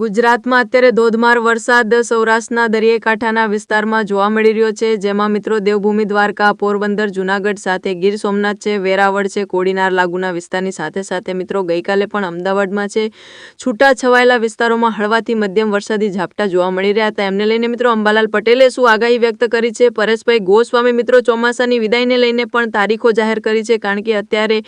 ગુજરાતમાં અત્યારે ધોધમાર વરસાદ સૌરાષ્ટ્રના દરિયાકાંઠાના વિસ્તારમાં જોવા મળી રહ્યો છે, જેમાં મિત્રો દેવભૂમિ દ્વારકા, પોરબંદર, જુનાગઢ સાથે ગીર સોમનાથ છે, વેરાવળ છે, કોડીનાર લાગુના વિસ્તારની સાથે સાથે મિત્રો ગઈકાલે પણ અમદાવાદમાં છે. છૂટા છવાયેલા વિસ્તારોમાં હળવાથી મધ્યમ વરસાદી ઝાપટા જોવા મળી રહ્યા હતા. એમને લઈને મિત્રો અંબાલાલ પટેલે શું આગાહી વ્યક્ત કરી છે? પરેશભાઈ ગોસ્વામી મિત્રો ચોમાસાની વિદાયને લઈને પણ તારીખો જાહેર કરી છે, કારણ કે અત્યારે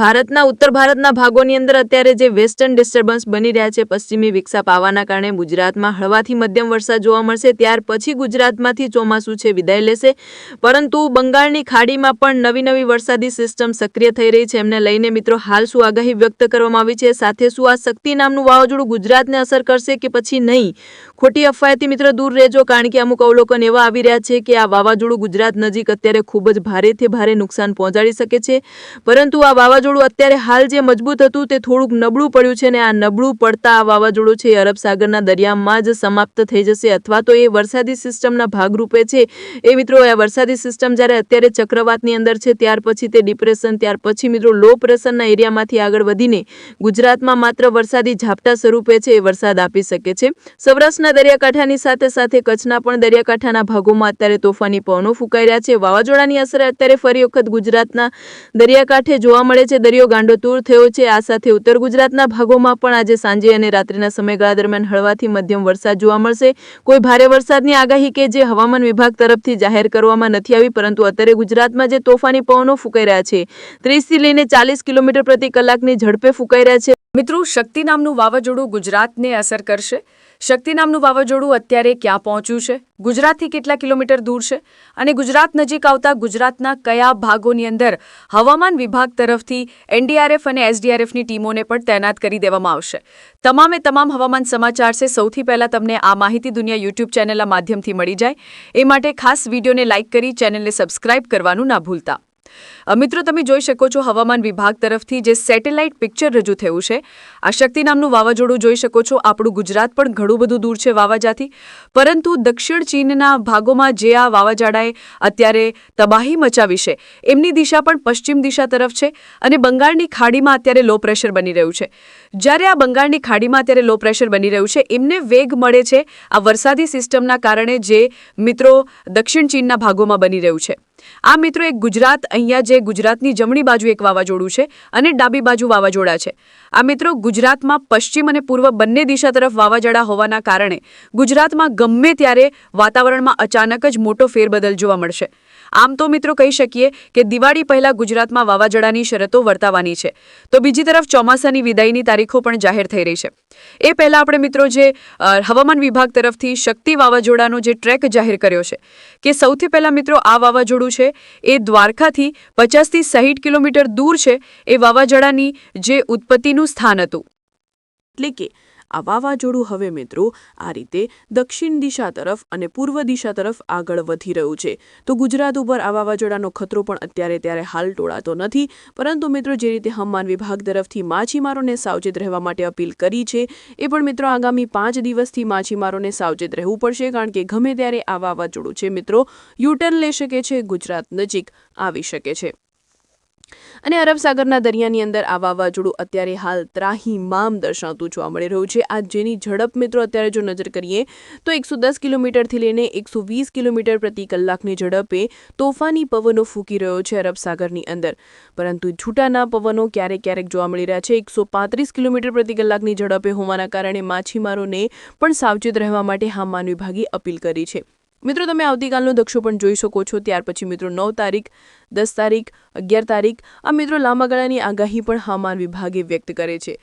ભારતના, ઉત્તર ભારતના ભાગોની અંદર અત્યારે જે વેસ્ટર્ન ડિસ્ટર્બન્સ બની રહ્યા છે, પશ્ચિમી વિક્ષાપ આવવાના કારણે ગુજરાતમાં હળવાથી મધ્યમ વરસાદ જોવા મળશે. ત્યાર પછી ગુજરાતમાંથી ચોમાસું છે, વિદાય લેશે. પરંતુ બંગાળની ખાડીમાં પણ નવી નવી વરસાદી સિસ્ટમ સક્રિય થઈ રહી છે. એમને લઈને મિત્રો હાલ શું આગાહી વ્યક્ત કરવામાં આવી છે? સાથે શું આ શક્તિ નામનું વાવાઝોડું ગુજરાતને અસર કરશે કે પછી નહીં? ખોટી અફવાથી મિત્રો દૂર રહેજો, કારણ કે અમુક અવલોકન એવા આવી રહ્યા છે કે આ વાવાઝોડું ગુજરાત નજીક અત્યારે ખૂબ જ ભારેથી ભારે નુકસાન પહોંચાડી શકે છે. પરંતુ આ વાવાઝોડું અત્યારે હાલ જે મજબૂત હતું તે થોડુંક નબળું પડ્યું છે અને આ નબળું પડતા આ વાવાઝોડું છે અરબ સાગરના દરિયામાં જ સમાપ્ત થઈ જશે અથવા તો એ વરસાદી સિસ્ટમના ભાગરૂપે છે. એ મિત્રો, આ વરસાદી સિસ્ટમ જ્યારે અત્યારે ચક્રવાતની અંદર છે, ત્યાર પછી તે ડિપ્રેશન, ત્યાર પછી મિત્રો લો પ્રેશરના એરિયામાંથી આગળ વધીને ગુજરાતમાં માત્ર વરસાદી ઝાપટા સ્વરૂપે છે એ વરસાદ આપી શકે છે. સૌરાષ્ટ્રના દરિયાકાંઠાની સાથે સાથે કચ્છના પણ દરિયાકાંઠાના ભાગોમાં અત્યારે તોફાની પવનો ફૂંકાઈ રહ્યા છે. વાવાઝોડાની અસર અત્યારે ફરી વખત ગુજરાતના દરિયાકાંઠે જોવા મળે છે. દરિયો ગાંડોતૂર થયો છે. આ સાથે ઉત્તર ગુજરાતના ભાગોમાં પણ આજે સાંજે અને રાત્રિના સમયગાળા દરમિયાન હળવાથી મધ્યમ વરસાદ જોવા મળશે. કોઈ ભારે વરસાદની આગાહી કે જે હવામાન વિભાગ તરફથી જાહેર કરવામાં નથી આવી, પરંતુ અત્યારે ગુજરાતમાં જે તોફાની પવનો ફૂંકાઈ રહ્યા છે, ત્રીસથી લઈને ચાલીસ કિલોમીટર પ્રતિ કલાકની ઝડપે ફૂંકાઈ રહ્યા છે. મિત્રો, શક્તિ નામનું વાવાઝોડું ગુજરાતને અસર કરશે. શક્તિ નામનું વાવાઝોડું અત્યારે ક્યાં પહોંચ્યું છે? ગુજરાતથી કેટલા કિલોમીટર દૂર છે? અને ગુજરાત નજીક આવતા ગુજરાતના કયા ભાગોની અંદર હવામાન વિભાગ તરફથી એનડીઆરએફ અને એસડીઆરએફની ટીમોને પણ તૈનાત કરી દેવામાં આવશે? તમામે તમામ હવામાન સમાચાર છે. સૌથી પહેલાં તમને આ માહિતી દુનિયા યુટ્યુબ ચેનલના માધ્યમથી મળી જાય. એ માટે ખાસ વિડીયોને લાઇક કરી ચેનલને સબસ્ક્રાઇબ કરવાનું ના ભૂલતા. મિત્રો, તમે જોઈ શકો છો હવામાન વિભાગ તરફથી જે સેટેલાઇટ પિક્ચર રજૂ થયું છે, આ શક્તિ નામનું વાવાઝોડું જોઈ શકો છો. આપણું ગુજરાત પણ ઘણું બધું દૂર છે વાવાઝાથી. પરંતુ દક્ષિણ ચીનના ભાગોમાં જે આ વાવાઝોડાએ અત્યારે તબાહી મચાવી છે, એમની દિશા પણ પશ્ચિમ દિશા તરફ છે અને બંગાળની ખાડીમાં અત્યારે લો પ્રેશર બની રહ્યું છે. જ્યારે આ બંગાળની ખાડીમાં અત્યારે લો પ્રેશર બની રહ્યું છે, એમને વેગ મળે છે આ વરસાદી સિસ્ટમના કારણે જે મિત્રો દક્ષિણ ચીનના ભાગોમાં બની રહ્યું છે. આ મિત્રો, એક ગુજરાત અહીંયા જે ગુજરાતની જમણી બાજુ એક વાવાઝોડું છે અને ડાબી બાજુ વાવાઝોડા છે. આ મિત્રો ગુજરાતમાં પશ્ચિમ અને પૂર્વ બંને દિશા તરફ વાવાઝોડા હોવાના કારણે ગુજરાતમાં ગમે ત્યારે વાતાવરણમાં અચાનક જ મોટો ફેરબદલ જોવા મળશે. આમ તો મિત્રો કહી શકીએ કે દિવાળી પહેલા ગુજરાતમાં વાવાઝોડાની શરતો વર્તાવાની છે. તો બીજી તરફ ચોમાસાની વિદાયની તારીખો પણ જાહેર થઈ રહી છે. એ પહેલા આપણે મિત્રો જે હવામાન વિભાગ તરફથી શક્તિ વાવાઝોડાનો જે ટ્રેક જાહેર કર્યો છે, કે સૌથી પહેલા મિત્રો આ વાવાઝોડું છે, એ દ્વારકાથી પચાસથી સાહીઠ કિલોમીટર દૂર છે, એ વાવાઝોડાની જે ઉત્પત્તિનું સ્થાન હતું. એટલે કે આ વાવાઝોડું હવે, મિત્રો, આ રીતે દક્ષિણ દિશા તરફ અને પૂર્વ દિશા તરફ આગળ વધી રહ્યું છે. તો ગુજરાત ઉપર આ વાવાઝોડાનો ખતરો પણ અત્યારે ત્યારે હાલ ટોળાતો નથી. પરંતુ, મિત્રો, જે રીતે હવામાન વિભાગ તરફથી માછીમારોને સાવચેત રહેવા માટે અપીલ કરી છે, એ પણ, મિત્રો, આગામી પાંચ દિવસથી માછીમારોને સાવચેત રહેવું પડશે, કારણ કે ગમે ત્યારે આ વાવાઝોડું છે, મિત્રો યુટર્ન લઈ શકે છે, ગુજરાત નજીક આવી શકે છે. અને અરબ સાગરના દરિયાની અંદર આ વાવાઝોડું અત્યારે હાલ ત્રાહીમામ દર્શાવતું જોવા મળી રહ્યું છે. આ જેની ઝડપ મિત્રો અત્યારે જો નજર કરીએ તો એકસો દસ કિલોમીટરથી લઈને એકસો વીસ કિલોમીટર પ્રતિ કલાકની ઝડપે તોફાની પવનો ફૂંકી રહ્યો છે અરબ સાગરની અંદર. પરંતુ છૂટાના પવનો ક્યારેક ક્યારેક જોવા મળી રહ્યા છે. એકસો પાંત્રીસ કિલોમીટર પ્રતિ કલાકની ઝડપે હોવાના કારણે માછીમારોને પણ સાવચેત રહેવા માટે હવામાન વિભાગે અપીલ કરી છે. મિત્રો, તમે આવતીકાલનો દક્ષો પણ જોઈ શકો છો. ત્યાર પછી મિત્રો, નવ તારીખ, દસ તારીખ, અગિયાર તારીખ. આ મિત્રો, લાંબા ગાળાની આગાહી પણ હવામાન વિભાગે વ્યક્ત કરે છે.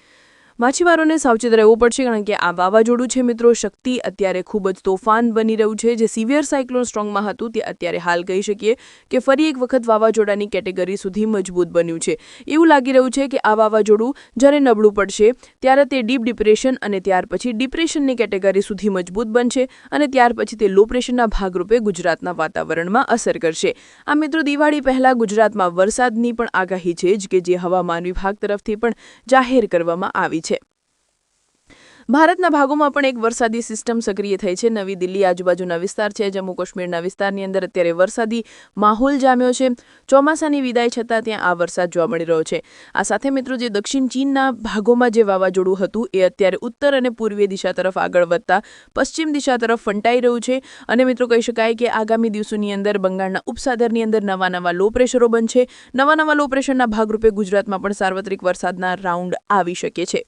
માછીમારોને સાવચેત રહેવું પડશે કારણ કે આ વાવાઝોડું છે મિત્રો. શક્તિ અત્યારે ખૂબ જ તોફાન બની રહ્યું છે. જે સિવિયર સાયક્લોન સ્ટ્રોંગમાં હતું તે અત્યારે હાલ કહી શકીએ કે ફરી એક વખત વાવાઝોડાની કેટેગરી સુધી મજબૂત બન્યું છે. એવું લાગી રહ્યું છે કે આ વાવાઝોડું જ્યારે નબળું પડશે ત્યારે તે ડીપ ડિપ્રેશન અને ત્યાર પછી ડિપ્રેશનની કેટેગરી સુધી મજબૂત બનશે અને ત્યાર પછી તે લો પ્રેશરના ભાગરૂપે ગુજરાતના વાતાવરણમાં અસર કરશે. આ મિત્રો દિવાળી પહેલાં ગુજરાતમાં વરસાદની પણ આગાહી છે જ કે જે હવામાન વિભાગ તરફથી પણ જાહેર કરવામાં આવી છે. ભારતના ભાગોમાં પણ એક વરસાદી સિસ્ટમ સક્રિય થઈ છે. નવી દિલ્હી આજુબાજુના વિસ્તાર છે. જમ્મુ કાશ્મીરના વિસ્તારની અંદર અત્યારે વરસાદી માહોલ જામ્યો છે. ચોમાસાની વિદાય છતાં ત્યાં આ વરસાદ જોવા મળી રહ્યો છે. આ સાથે મિત્રો જે દક્ષિણ ચીનના ભાગોમાં જે વાવાઝોડું હતું એ અત્યારે ઉત્તર અને પૂર્વીય દિશા તરફ આગળ વધતા પશ્ચિમ દિશા તરફ ફંટાઈ રહ્યું છે. અને મિત્રો કહી શકાય કે આગામી દિવસોની અંદર બંગાળના ઉપસાગરની અંદર નવા નવા લો પ્રેશરો બનશે. નવા નવા લો પ્રેશરના ભાગરૂપે ગુજરાતમાં પણ સાર્વત્રિક વરસાદના રાઉન્ડ આવી શકે છે.